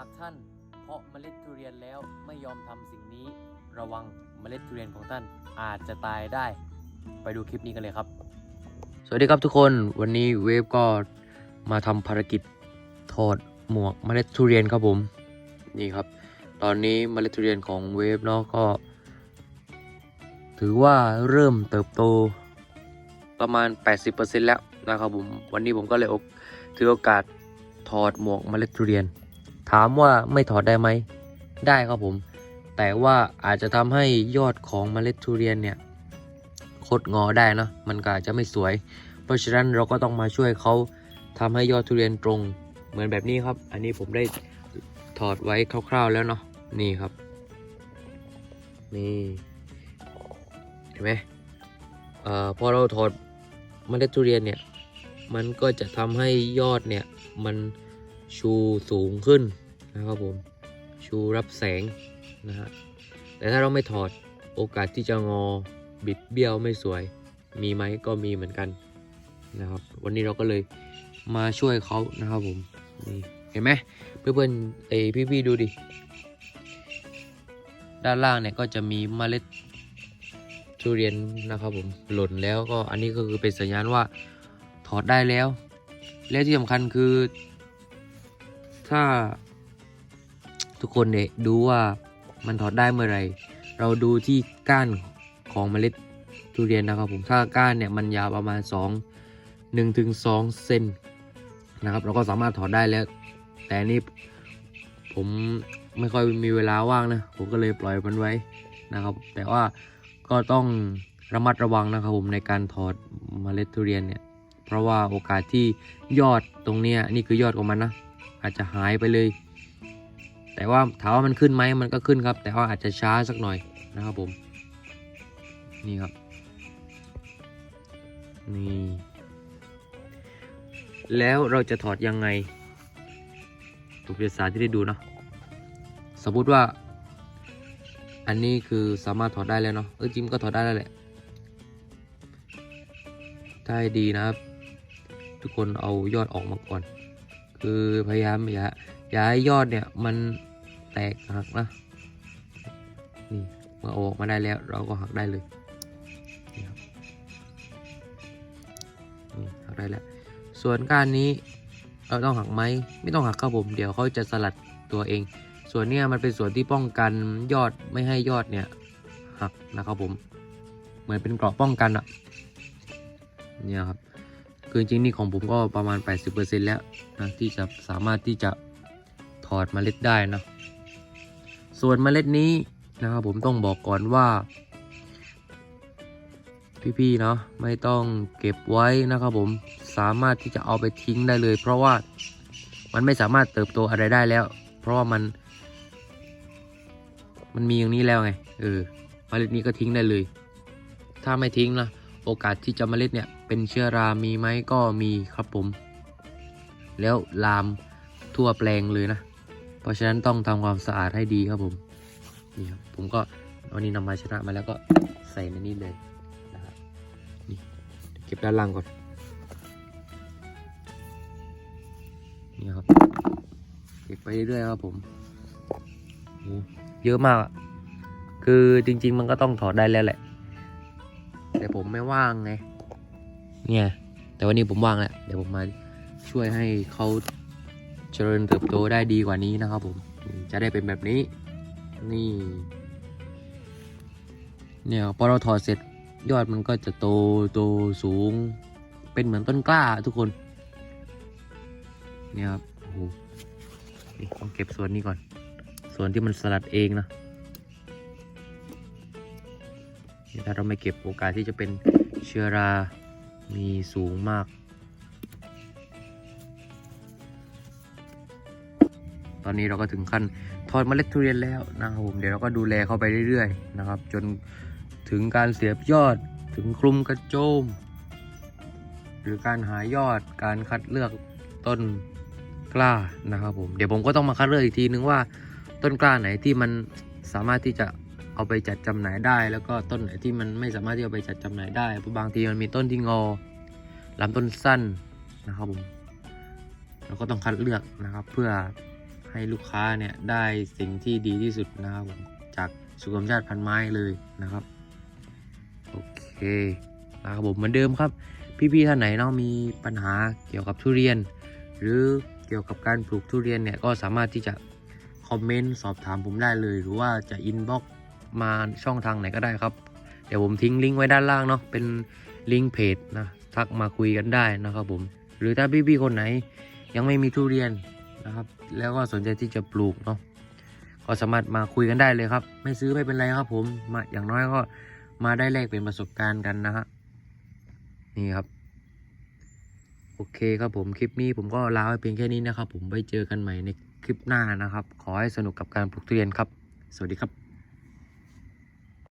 ากท่านเพาะเมล็ดทุเรียนแล้วไม่ยอมทำสิ่งนี้ ระวังเมล็ดทุเรียนของท่านอาจจะตายได้ ไปดูคลิปนี้กันเลยครับ สวัสดีครับทุกคนวันนี้เวฟก็มาทำภารกิจถอดหมวกเมล็ดทุเรียนครับผมนี่ครับ ตอนนี้เมล็ดทุเรียนของเวฟเนาะก็ ถือว่าเริ่มเติบโตประมาณ 80%แล้วนะครับผมวันนี้ผมก็เลยถือโอกาสถอดหมวกเมล็ดทุเรียน ถามว่าไม่ถอดได้ไหม ได้ครับผม แต่ว่าอาจจะทำให้ยอดของเมล็ดทุเรียนเนี่ยคดงอได้เนะมันก็อาจจะไม่สวย เพราะฉะนั้นเราก็ต้องมาช่วยเขาทำให้ยอดทุเรียนตรง เหมือนแบบนี้ครับ อันนี้ผมได้ถอดไว้คร่าว ๆแล้วเนาะ นี่ครับ นี่ เห็นไหมเอ่อพอเราถอดเมล็ดทุเรียนเนี่ย มันก็จะทำให้ยอดเนี่ยมัน ชูสูงขึ้นนะครับผม ชูรับแสงนะฮะ แต่ถ้าเราไม่ถอดโอกาสที่จะงอบิดเบี้ยวไม่สวย มีไหมก็มีเหมือนกันนะครับ วันนี้เราก็เลยมาช่วยเขานะครับผม นี่เห็นไหมเพื่อนๆเอยพี่ๆดูดิ ด้านล่างเนี่ยก็จะมีเมล็ดทุเรียนนะครับผมหล่นแล้วก็อันนี้ก็คือเป็นสัญญาณว่าถอดได้แล้ว และที่สำคัญคือ ถ้าทุกคนเนี่ยดูว่ามันถอดได้เมื่อไร เราดูที่ก้านของเมล็ดทุเรียนนะครับผมถ้าก้านเนี่ยมันยาวประมาณ 2 1ถึง2เซนนะครับ เราก็สามารถถอดได้แล้ว แต่นนี่ผมไม่ค่อยมีเวลาว่างนะ ผมก็เลยปล่อยมันไว้นะครับ แต่ว่าก็ต้องระมัดระวังนะครับผมในการถอดเมล็ดทุเรียนเนี่ย เพราะว่าโอกาสที่ยอดตรงเนี้ยนี่คือยอดของมันนะ อาจจะหายไปเลย แต่ว่าถามว่ามันขึ้นไหมมันก็ขึ้นครับ แต่ว่าอาจจะช้าสักหน่อยนะครับผม นี่ครับ นี่ แล้วเราจะถอดยังไงถูกเอกสารที่ได้ดูเนาะ สมมติว่า อันนี้คือสามารถถอดได้แล้วเนาะ เออจิมก็ถอดได้แล้วแหละถ้าให้ดีนะครับ ทุกคนเอายอดออกมาก่อน คือพยายามอย่าอย่าให้ยอดเนี่ยมันแตกหักนะนี่เมื่ออาออกมาได้แล้วเราก็หักได้เลยนี่ครับนี่หักได้แล้วส่วนก้านนี้เราต้องหักไหมไม่ต้องหักครับผมเดี๋ยวเขาจะสลัดตัวเอง ส่วนเนี้ยมันเป็นส่วนที่ป้องกันยอดไม่ให้ยอดเนี่ยหักนะครับผม เหมือนเป็นเกราะป้องกันอะเนี่ยครับ คือจริงนี่ของผมก็ประมาณ 80%แล้วนะที่จะสามารถที่จะถอดเมล็ดได้นะ ส่วนเมล็ดนี้นะครับผมต้องบอกก่อนว่า พี่ๆเนาะไม่ต้องเก็บไว้นะครับผมสามารถที่จะเอาไปทิ้งได้เลย เพราะว่ามันไม่สามารถเติบโตอะไรได้แล้ว เพราะว่ามัน มันมีอย่างนี้แล้วไงเออเมล็ดนี้ก็ทิ้งได้เลย ถ้าไม่ทิ้งนะโอกาสที่จะเมล็ดเนี่ย เป็นเชื้อรามีไหมก็มีครับผม แล้วลามทั่วแปลงเลยนะ เพราะฉะนั้นต้องทำความสะอาดให้ดีครับผมนี่ครับผมก็เอานี้นำมาชนะมาแล้วก็ใส่ในนี้เลยนะครับนี่เก็บด้านล่างก่อนนี่ครับเก็บไปเรื่อยๆครับผมเยอะมากอะคือจริง ๆ มันก็ต้องถอดได้แล้วแหละ แต่ผมไม่ว่างไง เนี่ย แต่วันนี้ผมว่างแหละเดี๋ยวผมมาช่วยให้เขาเจริญเติบโตได้ดีกว่านี้นะครับผม จะได้เป็นแบบนี้ นี่ เนี่ยพอเราถอดเสร็จยอดมันก็จะโตโตสูง เป็นเหมือนต้นกล้าทุกคน เนี่ยครับโอ้โหนี่ต้องเก็บส่วนนี้ก่อน ส่วนที่มันสลัดเองนะถ้าเราไม่เก็บโอกาสที่จะเป็นเชื้อรา มีสูงมาก ตอนนี้เราก็ถึงขั้นถอดเมล็ดทุเรียนแล้วนะครับผม เดี๋ยวเราก็ดูแลเขาไปเรื่อยๆนะครับ จนถึงการเสียบยอด ถึงคลุมกระโจม หรือการหายอด การคัดเลือกต้นกล้านะครับผม เดี๋ยวผมก็ต้องมาคัดเลือกอีกทีนึงว่าต้นกล้าไหนที่มันสามารถที่จะ เอาไปจัดจำหน่ายได้ แล้วก็ต้นไหนที่มันไม่สามารถที่จะเอาไปจัดจำหน่ายได้เพราะบางทีมันมีต้นที่งอลำต้นสั้นนะครับผมเราก็ต้องคัดเลือกนะครับ เพื่อให้ลูกค้าเนี่ยได้สิ่งที่ดีที่สุดนะครับผมจากสุขมชาติพันไม้เลยนะครับโอเคนะครับผมเหมือนเดิมครับ พี่ๆท่านไหนเนาะมีปัญหาเกี่ยวกับทุเรียน หรือเกี่ยวกับการปลูกทุเรียนเนี่ยก็สามารถที่จะคอมเมนต์สอบถามผมได้เลย หรือว่าจะอินบ็อก มาช่องทางไหนก็ได้ครับ เดี๋ยวผมทิ้งลิงก์ไว้ด้านล่างเนาะเป็นลิงก์เพจนะทักมาคุยกันได้นะครับผม หรือถ้าพี่ๆคนไหนยังไม่มีทุเรียนนะครับ แล้วก็สนใจที่จะปลูกเนาะก็สามารถมาคุยกันได้เลยครับ ไม่ซื้อไม่เป็นไรครับผมมาอย่างน้อยก็มาได้แลกเปลี่ยนประสบการณ์กันนะฮะนี่ครับ โอเคครับผมคลิปนี้ผมก็ลาไว้เพียงแค่นี้นะครับ ผมไว้เจอกันใหม่ในคลิปหน้านะครับ ขอให้สนุกกับการปลูกทุเรียนครับ สวัสดีครับ